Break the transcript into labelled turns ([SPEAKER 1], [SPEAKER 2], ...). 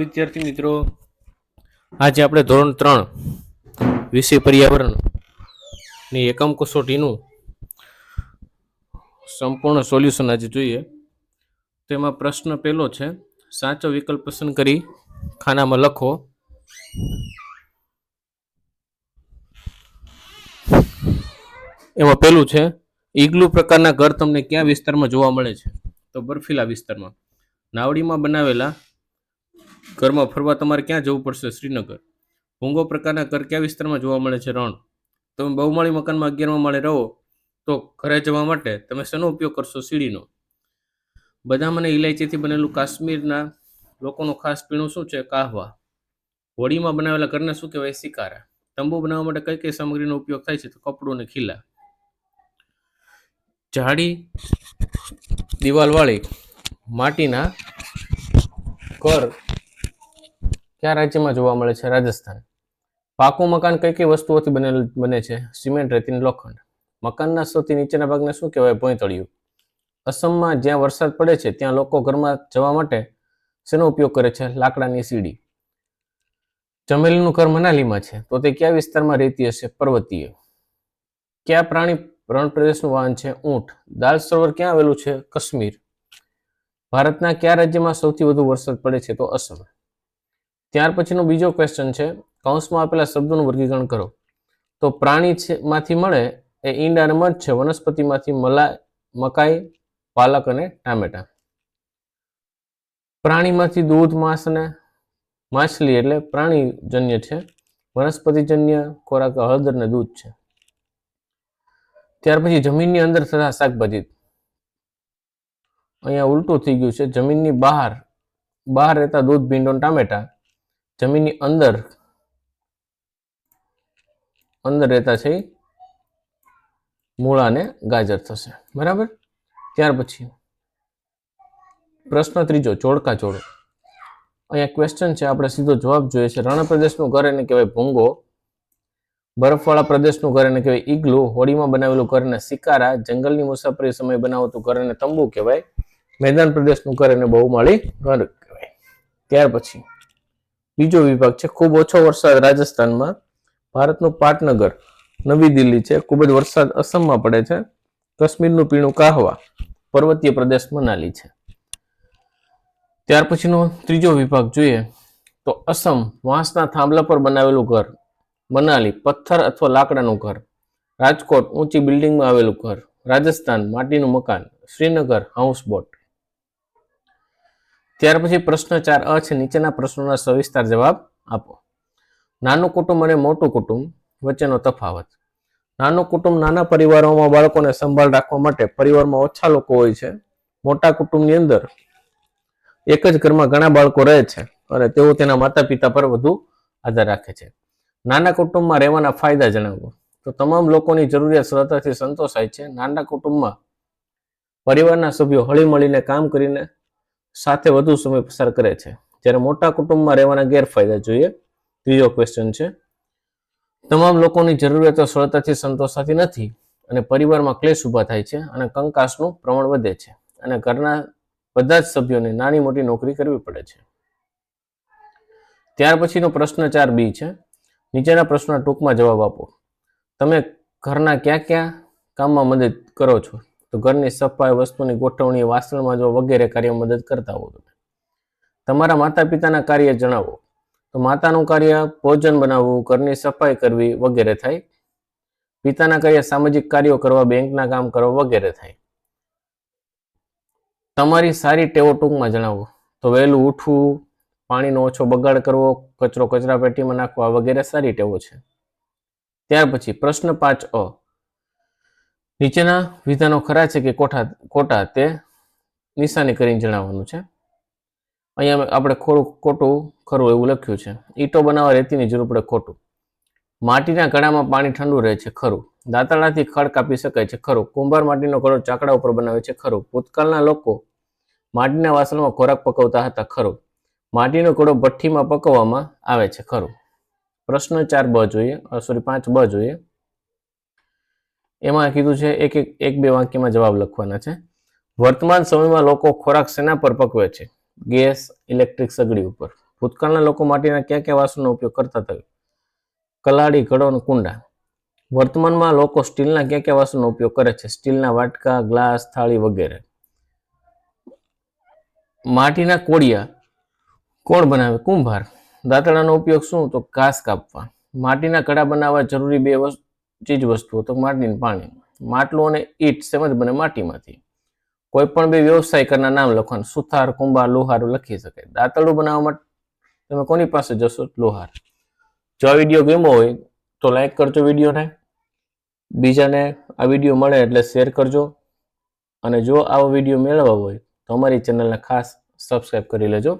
[SPEAKER 1] વિદ્યાર્થી મિત્રો. આજે આપણે ધોરણ ત્રણ, વિષય પર્યાવરણની એકમ કસોટીનું સંપૂર્ણ સોલ્યુશન આજે જોઈએ. તેમાં પ્રશ્ન પહેલો છે, સાચો વિકલ્પ પસંદ કરી ખાનામાં લખો. એમાં પહેલું છે, ઈગલુ પ્રકારના ઘર તમને કયા વિસ્તારમાં જોવા મળે છે? તો બર્ફીલા વિસ્તારમાં. નાવડીમાં બનાવેલા ઘરમાં ફરવા તમારે ક્યાં જવું પડશે? શ્રીનગર. ભૂંગો પ્રકારના ઘર કયા વિસ્તારમાં જોવા મળે છે રણ. તમે બહુમાળી મકાનમાં અગિયારમાં માળે રહો તો ઘરે જવા માટે તમે શેનો ઉપયોગ કરશો? સીડીનો બદામ અને ઇલાયચીથી બનેલું કાશ્મીરના લોકોનું ખાસ પીણું શું છે? કાહવા. હોળીમાં બનાવેલા ઘરને શું કહેવાય? શિકારા. તંબુ બનાવવા માટે કઈ કઈ સામગ્રીનો ઉપયોગ થાય છે? તો કપડું અને ખીલા. જાડી દિવાલવાળી માટીના ઘર કયા રાજ્યમાં જોવા મળે છે? રાજસ્થાન. પાકું મકાન કઈ કઈ વસ્તુઓથી બનેલ, બને છે? સિમેન્ટ રેતી લોખંડ. મકાનના સૌથી નીચેના ભાગને શું કહેવાય? ભોંયતળિયું. અસમમાં જ્યાં વરસાદ પડે છે, ત્યાં લોકો ઘરમાં જવા માટે શેનો ઉપયોગ કરે છે? લાકડાની સીડી. ચમેલીનું ઘર મનાલીમાં છે. તો તે કયા વિસ્તારમાં રહેતી હશે? પર્વતીય. કયા પ્રાણી રણ પ્રદેશનું વાહન છે? ઊંટ. દાલ સરોવર ક્યાં આવેલું છે? કાશ્મીર. ભારતના કયા રાજ્યમાં સૌથી વધુ વરસાદ પડે છે? તો અસમ. ત્યાર પછીનો બીજો ક્વેશ્ચન છે. કૌંસમાં આપેલા શબ્દોનું વર્ગીકરણ કરો. તો પ્રાણી છે માંથી મળે એ ઈંડ અને મધ છે. વનસ્પતિમાંથી મલાઈ, મકાઈ, પાલક અને ટામેટા. પ્રાણીમાંથી દૂધ, માંસ અને માછલી એટલે પ્રાણીજન્ય છે. વનસ્પતિજન્ય ખોરાક હળદર ને દૂધ છે. ત્યાર પછી જમીનની અંદર થતા શાકભાજી. અહીંયા ઉલટું થઈ ગયું છે. જમીનની બહાર બહાર રહેતા દૂધ ભીંડો અને ટામેટા. જમીનની અંદર અંદર રહેતા છે મૂળા અને ગાજર થશે. બરાબર? ત્યાર પછી, પ્રશ્ન ત્રીજો, ચોડકા જોડો અહીંયા ક્વેશ્ચન છે, આપણે સીધો જવાબ જોઈએ છે. રણ પ્રદેશનું ઘર એને કહેવાય ભૂંગો. બરફવાળા પ્રદેશનું ઘર એને કહેવાય ઈગલુ. હોડીમાં બનાવેલું ઘર એને સિકારા જંગલની મુસાફરી સમય બનાવતું ઘર એને તંબુ કહેવાય. મેદાન પ્રદેશનું ઘર એને બહુમાળી ઘર કહેવાય. ત્યાર પછી બીજો વિભાગ છે, ખૂબ ઓછો વરસાદ રાજસ્થાનમાં. ભારતનું પાટનગર, નવી દિલ્હી છે, ખૂબ જ વરસાદ અસમમાં પડે છે. કાશ્મીરનું પીણું કાહવા, પર્વતીય પ્રદેશ મનાલી છે. ત્યાર પછીનો ત્રીજો વિભાગ જોઈએ તો અસમ, વાંસના થાંભલા પર બનાવેલું ઘર, મનાલી, પથ્થર અથવા લાકડાનું ઘર, રાજકોટ, ઊંચી બિલ્ડિંગમાં આવેલું ઘર, રાજસ્થાન, માટીનું મકાન, શ્રીનગર હાઉસબોટ ત્યાર પછી પ્રશ્ન ચાર અ છે, નીચેના પ્રશ્નોના સવિસ્તાર જવાબ આપો. નાનું કુટુંબ અને મોટું કુટુંબ વચ્ચેનો તફાવત. નાનું કુટુંબ નાના પરિવારોમાં બાળકોને સંભાળ રાખવા માટે પરિવારમાં ઓછા લોકો હોય છે. મોટા કુટુંબની અંદર એક જ ઘરમાં ઘણા બાળકો રહે છે અને તેઓ તેના માતા પિતા પર વધુ આધાર રાખે છે. નાના કુટુંબમાં રહેવાના ફાયદા જણાવો. તો તમામ લોકોની જરૂરિયાત સરળતાથી સંતોષાય છે. નાના કુટુંબમાં પરિવારના સભ્યો હળી મળીને કામ કરીને સાથે વધુ સમય પસાર કરે છે. જ્યારે મોટા કુટુંબમાં રહેવાના ગેરફાયદા જોઈએ, ત્રીજો ક્વેશ્ચન છે, તમામ લોકોની જરૂરિયાતો સરળતાથી સંતોષાતી નથી અને પરિવારમાં ક્લેશ ઊભા થાય છે અને કંકાસનું પ્રમાણ વધે છે અને ઘરના બધા જ સભ્યોને નાની મોટી નોકરી કરવી પડે છે. ત્યાર પછીનો પ્રશ્ન ચાર બી છે, નીચેના પ્રશ્નના ટૂંકમાં જવાબ આપો. તમે ઘરના ક્યાં ક્યાં કામમાં મદદ કરો છો? તો ઘરની સફાઈ વસ્તુની ગોઠવણી, વાસણમાં જો વગેરે કાર્યમાં મદદ કરતા હો તમે. તમારા માતા પિતાના કાર્ય જણાવો. તો માતાનું કાર્ય ભોજન બનાવવું, ઘરની સફાઈ કરવી વગેરે થાય. પિતાના કાર્ય સામાજિક કાર્યો કરવા, બેંકના કામ કરવા વગેરે થાય. તમારી સારી ટેવો ટૂંકમાં જણાવો. તો વહેલું ઉઠવું, પાણીનો ઓછો બગાડ કરવો, કચરો કચરા પેટીમાં નાખવા વગેરે સારી ટેવો છે. ત્યાર પછી પ્રશ્ન પાંચ અ. નીચેના વિધાનો ખરા છે કે કોઠા ખોટા તે નિશાની કરીને જણાવવાનું છે. અહીંયા આપણે ખોડું ખોટું ખરું એવું લખ્યું છે. ઈંટો બનાવવા રેતીની જરૂર પડે ખોટું. માટીના ઘડામાં પાણી ઠંડુ રહે છે ખરું. દાંતરડાથી ખડ કાપી શકાય છે ખરું. કુંભાર માટીનો ઘડો ચાકડા ઉપર બનાવે છે ખરું. ભૂતકાળના લોકો માટીના વાસણમાં ખોરાક પકવતા હતા ખરું. માટીનો ઘડો ભઠ્ઠીમાં પકવવામાં આવે છે ખરું. પ્રશ્ન ચાર બ જોઈએ. સોરી પાંચ બ જોઈએ. એમાં કીધું છે, એક એક એક બે વાક્યમાં જવાબ લખવાના છે. વર્તમાન સમયમાં લોકો ખોરાક શેના પર પકવે છે? ગેસ, ઇલેક્ટ્રિક સગડી ઉપર. ભૂતકાળના લોકો માટીના કયા કયા વાસણનો ઉપયોગ કરતા હતા? કલાડી ઘડો અને કુંડા. વર્તમાનમાં લોકો સ્ટીલના કયા કયા વાસણનો ઉપયોગ કરે છે? સ્ટીલના વાટકા, ગ્લાસ, થાળી વગેરે. માટીના કોડિયા કોણ બનાવે? કુંભાર. દાંતડાનો ઉપયોગ શું? તો ઘાસ કાપવા. માટીના કડા બનાવવા જરૂરી બે વસ્તુ ચીજ વસ્તુઓ તો માટીનું પાણી. માટલું અને ઈટ તેમજ બને માટીમાંથી. કોઈ પણ બે વ્યવસાય કરનાર નામ લખવાનું. સુથાર, કુંભાર, લોહાર લખી શકાય. દાંતળું બનાવવા માટે તમે કોની પાસે જશો? લોહાર. જો આ વીડિયો ગમ્યો હોય તો લાઈક કરજો વિડીયોને. બીજાને આ વીડિયો મળે એટલે શેર કરજો. અને જો આવો વીડિયો મેળવવા હોય તો અમારી ચેનલને ખાસ સબસ્ક્રાઈબ કરી લેજો.